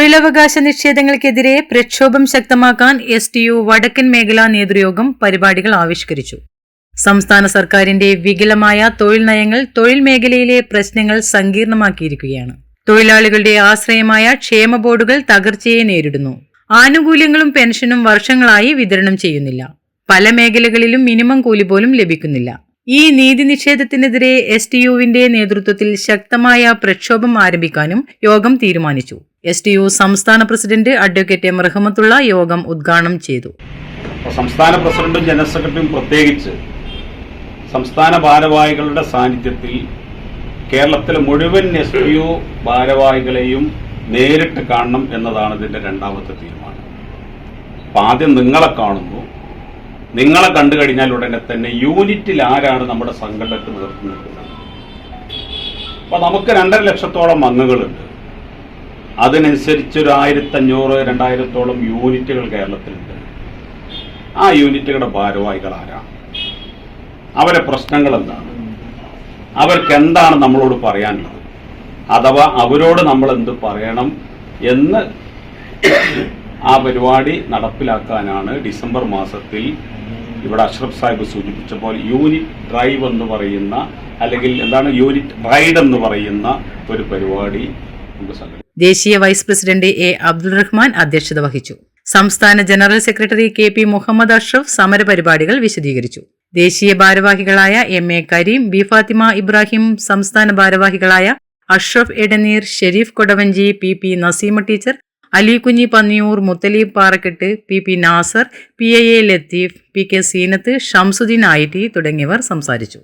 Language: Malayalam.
തൊഴിലവകാശ നിഷേധങ്ങൾക്കെതിരെ പ്രക്ഷോഭം ശക്തമാക്കാൻ എസ് ടി യു വടക്കൻ മേഖലാ നേതൃയോഗം പരിപാടികൾ ആവിഷ്കരിച്ചു. സംസ്ഥാന സർക്കാരിന്റെ വികലമായ തൊഴിൽ നയങ്ങൾ തൊഴിൽ മേഖലയിലെ പ്രശ്നങ്ങൾ സങ്കീർണമാക്കിയിരിക്കുകയാണ്. തൊഴിലാളികളുടെ ആശ്രയമായ ക്ഷേമ ബോർഡുകൾ തകർച്ചയെ നേരിടുന്നു. ആനുകൂല്യങ്ങളും പെൻഷനും വർഷങ്ങളായി വിതരണം ചെയ്യുന്നില്ല. പല മേഖലകളിലും മിനിമം കൂലി പോലും ലഭിക്കുന്നില്ല. ഈ നീതി നിഷേധത്തിനെതിരെ എസ് ടി യുവിന്റെ നേതൃത്വത്തിൽ ശക്തമായ പ്രക്ഷോഭം ആരംഭിക്കാനും യോഗം തീരുമാനിച്ചു. എസ് ടി യു സംസ്ഥാന പ്രസിഡന്റ് അഡ്വക്കേറ്റ് എം റഹമത്തുള്ള യോഗം ഉദ്ഘാടനം ചെയ്തു. സംസ്ഥാന പ്രസിഡന്റും ജനറൽ സെക്രട്ടറിയും പ്രത്യേകിച്ച് സംസ്ഥാന ഭാരവാഹികളുടെ സാന്നിധ്യത്തിൽ കേരളത്തിലെ മുഴുവൻ എസ് ടി യു ഭാരവാഹികളെയും നേരിട്ട് കാണണം എന്നതാണ് ഇതിന്റെ രണ്ടാമത്തെ തീരുമാനം. അപ്പം ആദ്യം നിങ്ങളെ കാണുന്നു. നിങ്ങളെ കണ്ടു കഴിഞ്ഞാൽ ഉടനെ തന്നെ യൂണിറ്റിൽ ആരാണ് നമ്മുടെ സംഘടനക്ക് നിർത്തി നിൽക്കുന്നത് അപ്പൊ നമുക്ക് രണ്ടര ലക്ഷത്തോളം അംഗങ്ങളുണ്ട്. അതിനനുസരിച്ച് ഒരു ആയിരത്തഞ്ഞൂറ് രണ്ടായിരത്തോളം യൂണിറ്റുകൾ കേരളത്തിലുണ്ട്. ആ യൂണിറ്റുകളുടെ ഭാരവാഹികൾ ആരാണ് അവരെ പ്രശ്നങ്ങൾ എന്താണ് അവർക്ക് എന്താണ് നമ്മളോട് പറയാനുള്ളത്? അഥവാ അവരോട് നമ്മൾ എന്ത് പറയണം എന്ന് ആ പരിപാടി നടപ്പിലാക്കാനാണ് ഡിസംബർ മാസത്തിൽ ഇവിടെ അഷ്റഫ് സാഹിബ് സൂചിപ്പിച്ച പോലെ യൂണിറ്റ് ഡ്രൈവ് എന്ന് പറയുന്ന അല്ലെങ്കിൽ എന്താണ് യൂണിറ്റ് റൈഡ് എന്ന് പറയുന്ന ഒരു പരിപാടി നമുക്ക് സംഘടിപ്പിക്കും. ദേശീയ vice president A Abdul Rahman അധ്യക്ഷത വഹിച്ചു. സംസ്ഥാന general secretary K P Muhammad Ashraf സമരപരിപാടികൾ വിശദീകരിച്ചു. ദേശീയ ഭാരവാഹികളായ M A Kareem B Fathima Ibrahim സംസ്ഥാന ഭാരവാഹികളായ Ashraf Edaneer Shareef Kodavanji P P Naseema teacher Alikunhi Panniyoor Muthaleeb Parakkettu P P Nasar P A A Latheef P K Seenath Shamsuddeen I T തുടങ്ങിയവർ സംസാരിച്ചു.